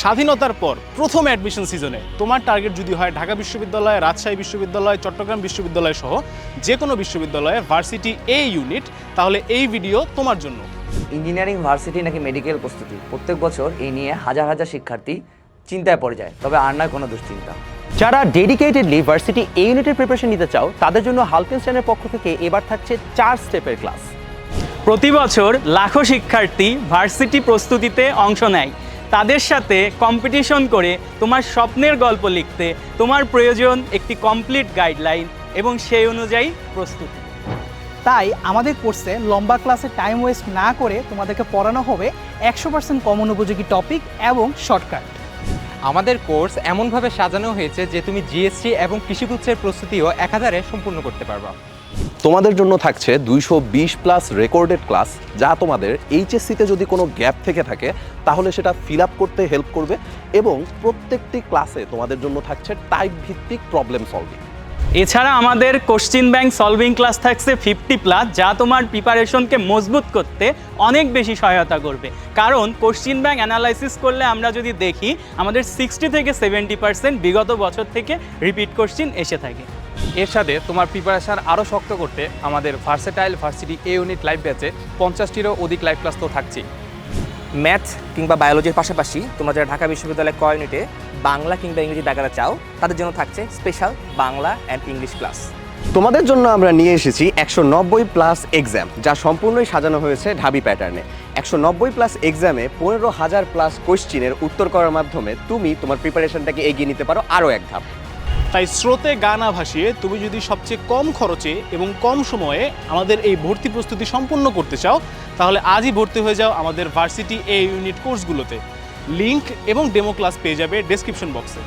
স্বাধীনতার পর প্রথম অ্যাডমিশন সিজনে তোমার টার্গেট যদি হয় ঢাকা বিশ্ববিদ্যালয় রাজশাহী বিশ্ববিদ্যালয় চট্টগ্রাম বিশ্ববিদ্যালয় সহ যে কোনো বিশ্ববিদ্যালয়ে ভার্সিটি এ ইউনিট তাহলে এই ভিডিও তোমার জন্য। ইঞ্জিনিয়ারিং ভার্সিটি নাকি মেডিকেল প্রস্তুতি? প্রত্যেক বছর এই নিয়ে হাজার হাজার শিক্ষার্থী চিন্তায় পড়ে যায় তবে আর নয় কোনো দুশ্চিন্তা। যারা ডেডিকেটেডলি ভার্সিটি এ ইউনিটের প্রিপারেশন নিতে চাও তাদের জন্য হালকেনস্টাইনের পক্ষ থেকে এবার থাকছে চার স্টেপের ক্লাস প্রতি বছর লাখো শিক্ষার্থী ভার্সিটি প্রস্তুতিতে অংশ নেয়। তাদের সাথে কম্পিটিশন করে তোমার স্বপ্নের গল্প লিখতে তোমার প্রয়োজন একটি কমপ্লিট গাইডলাইন এবং সেই অনুযায়ী প্রস্তুতি। তাই আমাদের কোর্সে লম্বা ক্লাসে টাইম ওয়েস্ট না করে তোমাদেরকে পড়ানো হবে একশো পার্সেন্ট কমন উপযোগী টপিক এবং শর্টকাট আমাদের কোর্স এমনভাবে সাজানো হয়েছে যে তুমি জিএসটি এবং কৃষিগুচ্ছের প্রস্তুতিও এক হাজারে সম্পূর্ণ করতে পারবা। তোমাদের জন্য থাকছে দুইশো বিশ প্লাস রেকর্ডেড ক্লাস যা তোমাদের এইচএসসিতে যদি কোনো গ্যাপ থেকে থাকে, তাহলে সেটা ফিল আপ করতে হেল্প করবে এবং প্রত্যেকটি ক্লাসে তোমাদের জন্য থাকছে টাইপ ভিত্তিক প্রবলেম সলভিং এছাড়া আমাদের কোশ্চিন ব্যাংক সলভিং ক্লাস থাকছে ফিফটি প্লাস যা তোমার প্রিপারেশনকে মজবুত করতে অনেক বেশি সহায়তা করবে। কারণ কোশ্চিন ব্যাংক অ্যানালাইসিস করলে আমরা যদি দেখি, আমাদের সিক্সটি থেকে সেভেন্টি পার্সেন্ট বিগত বছর থেকে রিপিট কোশ্চিন এসে থাকে। এর সাথে তোমার প্রিপারেশন আরও শক্ত করতে আমাদের versatile varsity A unit live ব্যাচে পঞ্চাশটিরও অধিক লাইভ ক্লাস তো থাকছেই। ম্যাথ কিংবা বায়োলজির পাশাপাশি তোমরা যারা ঢাকা বিশ্ববিদ্যালয় ক ইউনিটে বাংলা কিংবা ইংরেজি দেখাতে চাও তাদের জন্য থাকছে special Bangla and English class তোমাদের জন্য আমরা নিয়ে এসেছি একশো নব্বই প্লাস এক্সাম যা সম্পূর্ণই সাজানো হয়েছে ঢাবি প্যাটার্নে একশো নব্বই প্লাস এক্সামে পনেরো হাজার প্লাস কোশ্চিনের উত্তর করার মাধ্যমে তুমি তোমার প্রিপারেশনটাকে এগিয়ে নিতে পারো আরও এক ধাপ। তাই স্রোতে গা না ভাসিয়ে তুমি যদি সবচেয়ে কম খরচে এবং কম সময়ে আমাদের এই ভর্তি প্রস্তুতি সম্পূর্ণ করতে চাও, তাহলে আজই ভর্তি হয়ে যাও আমাদের ভার্সিটি এ ইউনিট কোর্সগুলোতে। লিংক এবং ডেমো ক্লাস পেয়ে যাবে ডেসক্রিপশন বক্সে।